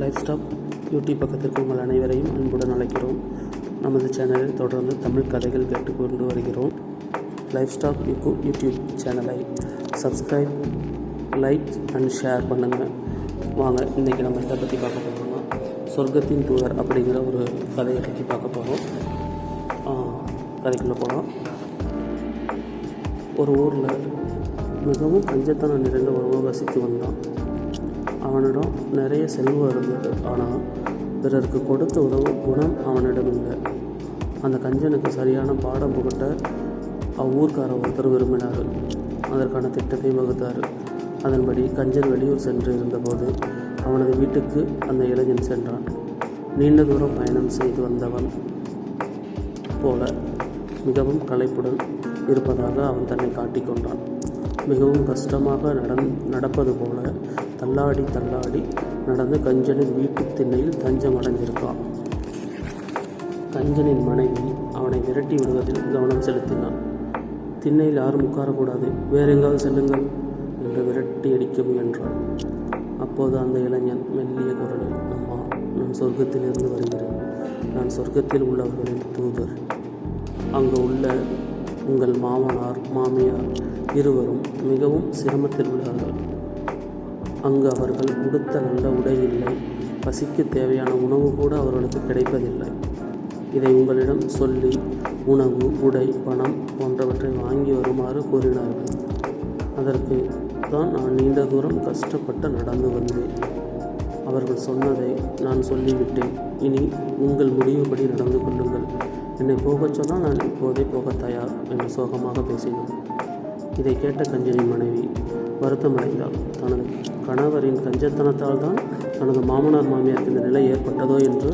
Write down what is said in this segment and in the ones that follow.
Life stop YouTube பக்கத்திற்கு உங்கள் அனைவரையும் அன்புடன் அழைக்கிறோம். நமது சேனலில் தொடர்ந்து தமிழ் கதைகள் கேட்டுக்கொண்டு வருகிறோம். லைஃப் ஸ்டாப் யூடியூப் சேனலை சப்ஸ்கிரைப் லைக் அண்ட் ஷேர் பண்ணுங்கள் வாங்க இன்றைக்கி நம்ம இதை பற்றி பார்க்க போகிறோம்னா சொர்க்கத்தின் தூதர் அப்படிங்கிற ஒரு கதையை பற்றி பார்க்க போகிறோம் கதைக்குள்ளே போகலாம் ஒரு ஊரில் மிகவும் கஞ்சத்தனம் நிறைந்த ஒருவர் வசித்து வந்தான். அவனிடம் நிறைய செல்வம் இருந்தது. ஆனால் பிறருக்கு கொடுத்து உதவும் குணம் அவனிடம் இல்லை அந்த கஞ்சனுக்கு சரியான பாடம் புகட்ட அவ்வூர்க்கார ஒருத்தர் விரும்பினார் அதற்கான திட்டத்தை வகுத்தார் அதன்படி கஞ்சன் வெளியூர் சென்று இருந்தபோது அவனது வீட்டுக்கு அந்த இளைஞன் சென்றான். நீண்ட தூரம் பயணம் செய்து வந்தவன் போல மிகவும் களைப்புடன் இருப்பதாக அவன் தன்னை காட்டிக்கொண்டான் மிகவும் கஷ்டமாக நடந் நடப்பது போல தள்ளாடி தள்ளாடி நடந்து கஞ்சனின் வீட்டு திண்ணையில் தஞ்சம் அடைந்திருக்கான். கஞ்சனின் மனைவி அவனை விரட்டி விடுவதில் கவனம் செலுத்தினான். திண்ணையில் யாரும் உட்காரக்கூடாது. வேற எங்காவது செல்லுங்கள் என்று விரட்டி அடிக்க முயன்றான். அப்போது அந்த இளைஞன் மெல்லிய குரலில் அம்மா நான் சொர்க்கத்திலிருந்து வருகிறேன். நான் சொர்க்கத்தில் உள்ளவர்களின் தூதர். அங்கு உள்ள உங்கள் மாமனார் மாமியார் இருவரும் மிகவும் சிரமத்தில் உள்ளார்கள் அங்கு அவர்கள் உடுத்த நல்ல உடை இல்லை. பசிக்கு தேவையான உணவு கூட அவர்களுக்கு கிடைப்பதில்லை. இதை உங்களிடம் சொல்லி உணவு உடை பணம் போன்றவற்றை வாங்கி வருமாறு கூறினார்கள் அதற்கு தான் நான் நீண்ட தூரம் கஷ்டப்பட்டு நடந்து வந்தேன். அவர்கள் சொன்னதை நான் சொல்லிவிட்டேன். இனி உங்கள் முடிவுபடி நடந்து கொள்ளுங்கள். என்னை போகச் சொன்னால் நான் இப்போதே போக தயார் என்று சோகமாக பேசினேன். இதை கேட்ட கஞ்சனின் மனைவி வருத்தமடைந்தாள். தனது கணவரின் கஞ்சத்தனத்தால் தான் தனது மாமனார் மாமியாருக்கு இந்த நிலை ஏற்பட்டதோ என்று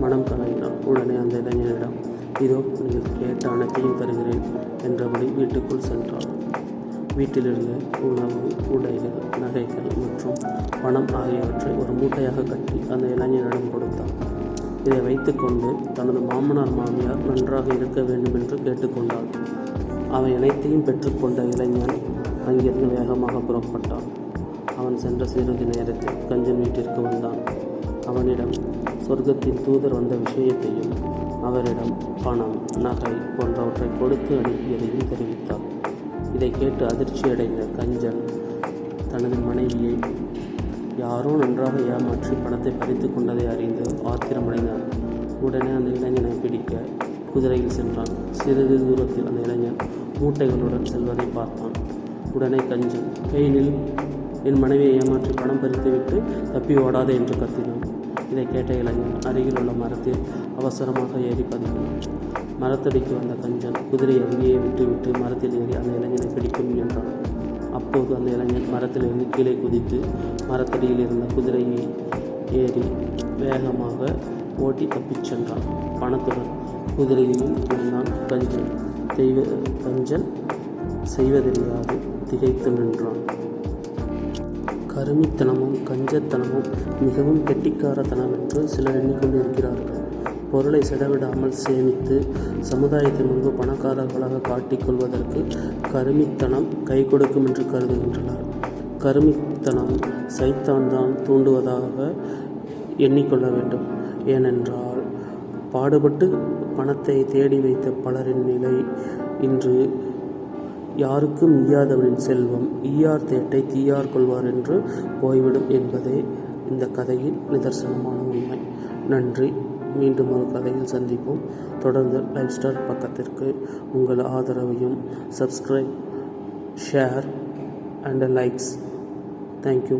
மனம் கலங்கினான் உடனே அந்த இளைஞனிடம் இதோ நீங்கள் கேட்ட அனைத்தையும் தருகிறேன் என்றபடி வீட்டுக்குள் சென்றாள். வீட்டிலிருந்து உணவு உடைகள் நகைகள் மற்றும் பணம் ஆகியவற்றை ஒரு மூட்டையாக கட்டி அந்த இளைஞனிடம் கொடுத்தார் இதை வைத்துக்கொண்டு தனது மாமனார் மாமியார் நன்றாக இருக்க வேண்டும் என்று கேட்டுக்கொண்டார் அவை அனைத்தையும் பெற்றுக்கொண்ட இளைஞன் அங்கிருந்து வேகமாக புறப்பட்டான். அவன் சென்ற சிறிது நேரத்தில் கஞ்சன் வீட்டிற்கு வந்தான். அவனிடம் சொர்க்கத்தின் தூதர் வந்த விஷயத்தையும் அவரிடம் பணம் நகை போன்றவற்றை கொடுத்து அனுப்பியதையும் தெரிவித்தார். இதை கேட்டு அதிர்ச்சியடைந்த கஞ்சன் தனது மனைவியை யாரோ நன்றாக ஏமாற்றி பணத்தை பறித்து கொண்டதை அறிந்து ஆத்திரமடைந்தான். உடனே அந்த இளைஞனை பிடிக்க குதிரையில் சென்றான். சிறிது தூரத்தில் அந்த இளைஞன் மூட்டைகளுடன் செல்வதை பார்த்தான். உடனே கஞ்சன் பெயினில் என் மனைவியை ஏமாற்றி பணம் பறித்துவிட்டு தப்பி ஓடாதே என்று கத்தினான். இதை கேட்ட இளைஞன் அருகில் உள்ள மரத்தில் அவசரமாக ஏறி பதுங்கினான். மரத்தடிக்கு வந்த கஞ்சன் குதிரையை அங்கேயே விட்டுவிட்டு மரத்தில் ஏறி அந்த இளைஞனை பிடிக்க முயன்றான். அப்போது அந்த இளைஞன் மரத்திலிருந்து கீழே குதித்து மரத்தடியில் இருந்த குதிரையை ஏறி வேகமாக ஓட்டி தப்பிச் சென்றான். பணத்துடன் குதிரையிலும் கஞ்சன். தெய்வ கஞ்சன் செய்வதில்லாது திகைத்து நின்றான். கருமித்தனமும் கஞ்சத்தனமும் மிகவும் கெட்டிக்காரத்தனம் என்று சிலர் எண்ணிக்கொண்டிருக்கிறார்கள். பொருளை செலவிடாமல் சேமித்து சமுதாயத்தின் முன்பு பணக்காரர்களாக காட்டிக்கொள்வதற்கு கருமித்தனம் கை கொடுக்கும் என்று கருதுகின்றனர். கருமித்தனம் சைத்தான் தான் தூண்டுவதாக எண்ணிக்கொள்ள வேண்டும். ஏனென்றால் பாடுபட்டு பணத்தை தேடி வைத்த பலரின் நிலை இன்று யாருக்கும் ஈயாதவனின் செல்வம். ஈயார் தேட்டை தீயார் கொள்வார் என்று போய்விடும் என்பதே இந்த கதையின் நிதர்சனமான உண்மை. நன்றி. மீண்டும் ஒரு கதையில் சந்திப்போம். தொடர்ந்து லைஃப் ஸ்டார் பக்கத்திற்கு உங்கள் ஆதரவையும் subscribe share and likes thank you